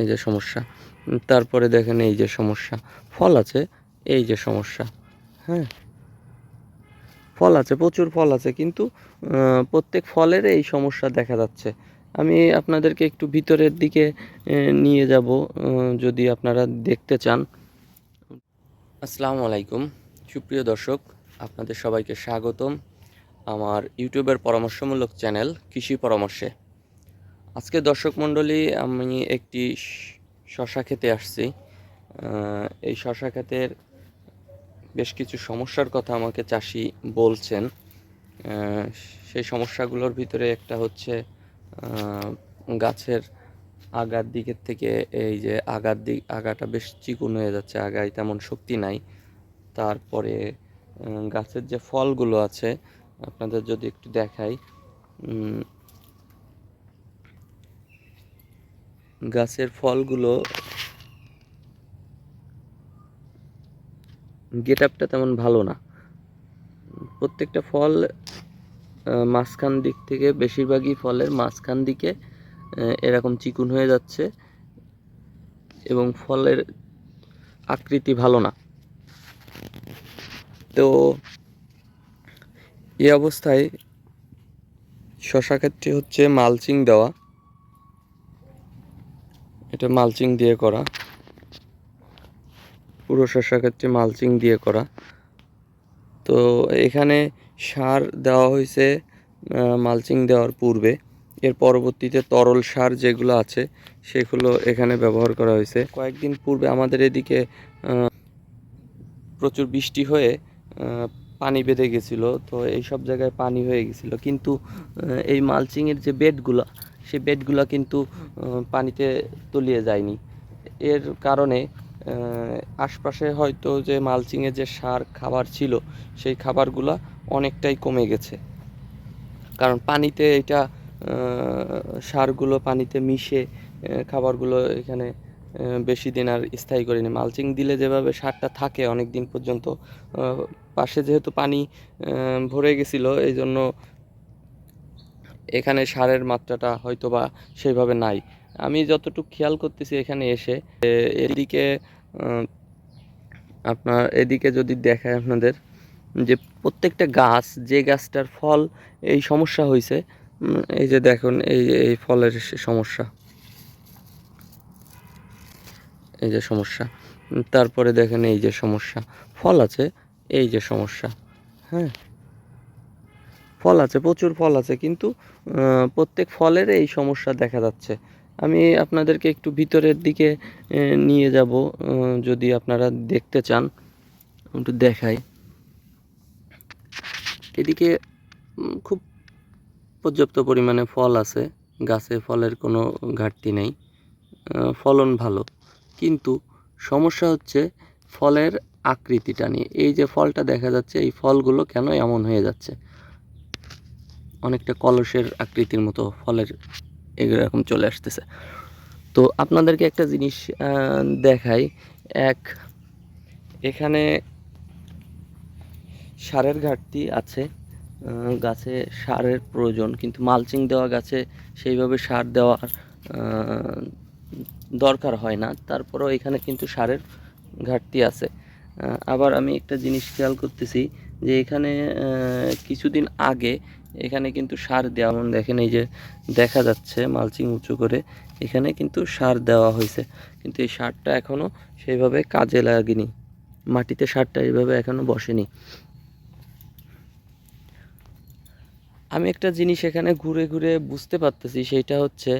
এই যে সমস্যা। তারপরে দেখেন এই যে সমস্যা। ফল আছে, এই যে সমস্যা। হ্যাঁ? ফল আছে, প্রচুর ফল আছে, কিন্তু প্রত্যেক ফলের এই সমস্যা দেখা যাচ্ছে। আমি আপনাদেরকে একটু ভিতরের দিকে নিয়ে যাব যদি আপনারা দেখতে চান। আসসালামু আলাইকুম সুপ্রিয় দর্শক, আপনাদের সবাইকে স্বাগতম। আমার ইউটিউবের পরামর্শমূলক চ্যানেল কৃষি পরামর্শে। আজকে দর্শক মণ্ডলী, আমি একটি শশা খেতে আসছি। এই শশা ক্ষেতের বেশ কিছু সমস্যার কথা আমাকে চাষি বলছেন। সেই সমস্যাগুলোর ভিতরে একটা হচ্ছে গাছের আগার দিকের থেকে এই যে আগার দিক আগাটা বেশ চিকুন হয়ে যাচ্ছে, আগায় তেমন শক্তি নাই। তারপরে গাছের যে ফলগুলো আছে, আপনাদের যদি একটু দেখাই গাছের ফলগুলো গেট আপটা তেমন ভালো না। প্রত্যেকটা ফল মাঝখান দিক থেকে বেশিরভাগই ফলের মাঝখান দিকে এরকম চিকুন হয়ে যাচ্ছে এবং ফলের আকৃতি ভালো না। তো এই অবস্থায় শশা ক্ষেত্রে হচ্ছে মালচিং দেওয়া। এটা মালচিং দিয়ে করা। পুরো শশা ক্ষেত্রে মালচিং দিয়ে করা। তো এখানে সার দেওয়া হয়েছে মালচিং দেওয়ার পূর্বে। এর পরবর্তীতে তরল সার যেগুলো আছে, সেগুলো এখানে ব্যবহার করা হয়েছে। কয়েকদিন পূর্বে আমাদের এদিকে প্রচুর বৃষ্টি হয়ে পানি বেঁধে গেছিল। তো এই সব জায়গায় পানি হয়ে গেছিল। কিন্তু এই মালচিংয়ের যে বেডগুলো সেই বেডগুলো কিন্তু পানিতে তলিয়ে যায়নি। এর কারণে আশপাশে হয়তো যে মালচিংয়ে যে সার খাবার ছিল, সেই খাবারগুলো অনেকটাই কমে গেছে। কারণ পানিতে এটা সারগুলো পানিতে মিশে খাবারগুলো এখানে বেশি দিন আর স্থায়ী করেনি। মালচিং দিলে যেভাবে সারটা থাকে অনেক দিন পর্যন্ত পাশে যেহেতু পানি ভরে গেছিল এই জন্য এখানে সারের মাত্রাটা হয়তো বা সেইভাবে নাই। আমি যতটুকু খেয়াল করতেছি এখানে এসে এদিকে আপনার এদিকে যদি দেখায় আপনাদের, যে প্রত্যেকটা গাছ, যে গাছটার ফল এই সমস্যা হয়েছে এই যে দেখুন, এই এই ফলের সমস্যা। এই যে সমস্যা। তারপরে দেখেন এই যে সমস্যা। ফল আছে, এই যে সমস্যা। হ্যাঁ? ফল আছে, প্রচুর ফল আছে, কিন্তু প্রত্যেক ফলের এই সমস্যা দেখা যাচ্ছে। আমি আপনাদেরকে একটু ভিতরের দিকে নিয়ে যাব যদি আপনারা দেখতে চান, একটু দেখাই। এদিকে খুব পর্যাপ্ত পরিমাণে ফল আছে, গাছে ফলের কোনো ঘাটতি নেই ফলন ভালো। কিন্তু সমস্যা হচ্ছে ফলের আকৃতিটা নিয়ে। এই যে ফলটা দেখা যাচ্ছে, এই ফলগুলো কেন এমন হয়ে যাচ্ছে? অনেকটা কলসের আকৃতির মতো ফলের এরকম চলে আসতেছে। তো আপনাদেরকে একটা জিনিস দেখাই। এক, এখানে সারের ঘাটতি আছে। গাছে সারের প্রয়োজন, কিন্তু মালচিং দেওয়া গাছে সেইভাবে সার দেওয়ার দরকার হয় না। তারপরেও এখানে কিন্তু সারের ঘাটতি আছে। আবার আমি একটা জিনিস খেয়াল করতেছি যে এখানে কিছুদিন আগে এখানে কিন্তু সার দেওয়া যেমন দেখেন, এই যে দেখা যাচ্ছে মালচিং উঁচু করে, এখানে কিন্তু সার দেওয়া হয়েছে। কিন্তু এই সারটা এখনও সেইভাবে কাজে লাগেনি। মাটিতে সারটা এইভাবে এখনও বসেনি। আমি একটা জিনিস এখানে ঘুরে ঘুরে বুঝতে পারতেছি, সেইটা হচ্ছে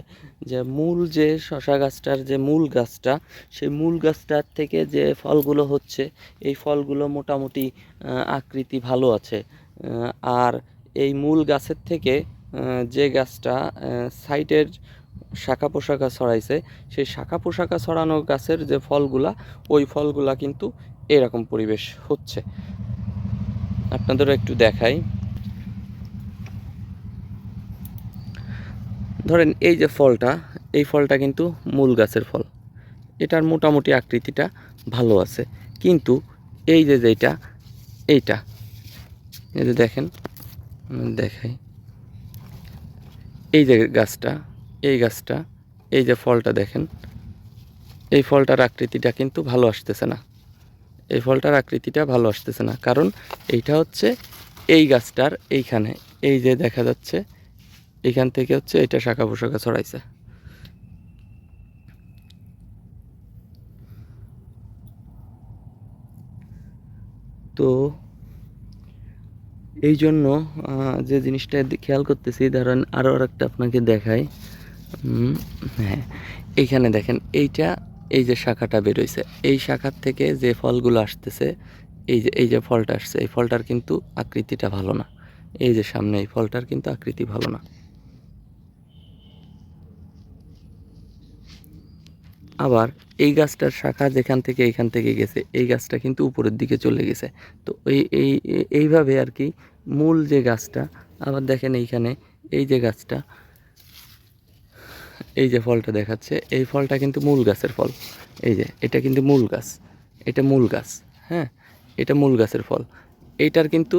যে মূল যে শশা গাছটার যে মূল গাছটা, সেই মূল গাছটার থেকে যে ফলগুলো হচ্ছে, এই ফলগুলো মোটামুটি আকৃতি ভালো আছে। আর এই মূল গাছের থেকে যে গাছটা সাইটের শাখা পোশাকা ছড়াইছে, সেই শাখা পোশাকা ছড়ানো গাছের যে ফলগুলা, ওই ফলগুলা কিন্তু এরকম পরিবেশ হচ্ছে। আপনাদেরও একটু দেখাই। ধরেন এই যে ফলটা, এই ফলটা কিন্তু মূল গাছের ফল। এটার মোটামুটি আকৃতিটা ভালো আছে। কিন্তু এই যে যেটা এইটা, এই যে দেখেন দেখাই। এই যে গাছটা, এই গাছটা, এই যে ফলটা দেখেন, এই ফলটার আকৃতিটা কিন্তু ভালো আসতেছে না। এই ফলটার আকৃতিটা ভালো আসতেছে না, কারণ এইটা হচ্ছে এই গাছটার এইখানে। এই যে দেখা যাচ্ছে এইখান থেকে হচ্ছে এটা শাখা পোশাখা ছড়াইছে। তো এই জন্য যে জিনিসটা খেয়াল করতেছি, ধরেন আরও একটা আপনাকে দেখাই। হ্যাঁ এইখানে দেখেন, এইটা, এই যে শাখাটা বেরোইছে এই শাখার থেকে যে ফলগুলো আসতেছে, এই যে এই যে ফলটা আসছে, এই ফলটার কিন্তু আকৃতিটা ভালো না। এই যে সামনে, এই ফলটার কিন্তু আকৃতি ভালো না। আবার এই গাছটার শাখা যেখান থেকে এইখান থেকে গেছে, এই গাছটা কিন্তু উপরের দিকে চলে গেছে। তো এই এই এই- এইভাবে আর কি মূল যে গাছটা, আবার দেখেন এইখানে এই যে গাছটা, এই যে ফলটা দেখাচ্ছে, এই ফলটা কিন্তু মূল গাছের ফল। এই যে, এটা কিন্তু মূল গাছ, এটা মূল গাছ হ্যাঁ এটা মূল গাছের ফল। এইটার কিন্তু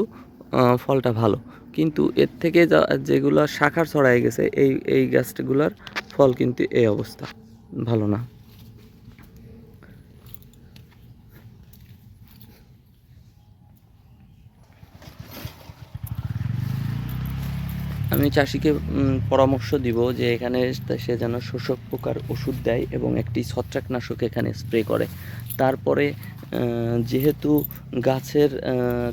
ফলটা ভালো। কিন্তু এর থেকে যা, যেগুলো শাখার ছড়ায় গেছে, এই এই গাছগুলোর ফল কিন্তু এই অবস্থা, ভালো না। আমি চাষিকে পরামর্শ দিব যে এখানে সে যেন শোষক পোকার ওষুধ দেয় এবং একটি ছত্রাকনাশক এখানে স্প্রে করে। তারপরে যেহেতু গাছের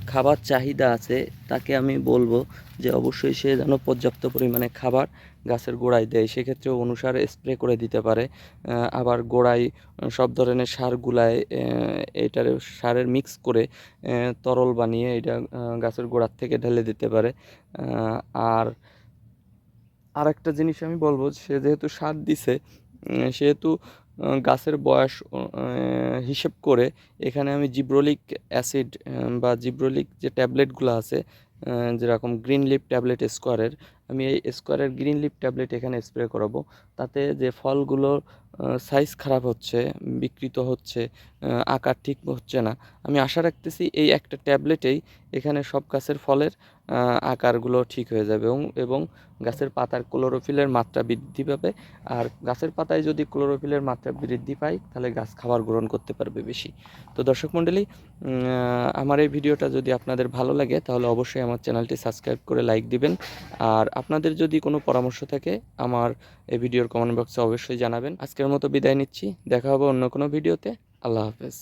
খাবার চাহিদা আছে তাকে আমি বলব যে অবশ্যই সে যেন পর্যাপ্ত পরিমাণে খাবার গাছের গোড়ায় দেয়। সেক্ষেত্রে অনুসারে স্প্রে করে দিতে পারে। আবার গোড়ায় সব ধরনের সারগুলায় আহ, এটার সারের মিক্স করে তরল বানিয়ে এটা গাছের গোড়ার থেকে ঢেলে দিতে পারে। আর আরেকটা জিনিস আমি বলব সে যেহেতু সার দিছে সেহেতু গাছের বয়স হিসেব করে এখানে আমি জিব্রোলিক অ্যাসিড বা জিব্রোলিক যে ট্যাবলেটগুলো আছে যেরকম গ্রিন লিপ ট্যাবলেট স্কোয়ারের, আমি এই স্কোয়ারের গ্রিন লিপ ট্যাবলেট এখানে স্প্রে করাবো। তাতে যে ফলগুলোর সাইজ খারাপ হচ্ছে, বিকৃত হচ্ছে আকার ঠিক হচ্ছে না। আমি আশা রাখতেছি এই একটা ট্যাবলেটেই এখানে সব গাছের ফলের আকারগুলো ঠিক হয়ে যাবে এবং এবং গাছের পাতার ক্লোরোফিলের মাত্রা বৃদ্ধি পাবে। আর গাছের পাতায় যদি ক্লোরোফিলের মাত্রা বৃদ্ধি পায়, তাহলে গাছ খাবার গ্রহণ করতে পারবে বেশি। তো দর্শক মণ্ডলী আমার এই ভিডিওটা যদি আপনাদের ভালো লাগে, তাহলে অবশ্যই আমার চ্যানেলটি সাবস্ক্রাইব করে লাইক দিবেন। আর আপনাদের যদি কোনো পরামর্শ থাকে, আমার এই ভিডিওর কমেন্ট বক্সে অবশ্যই জানাবেন। আজকের মতো বিদায় নিচ্ছি। দেখা হবে অন্য কোনো ভিডিওতে। আল্লাহ হাফেজ।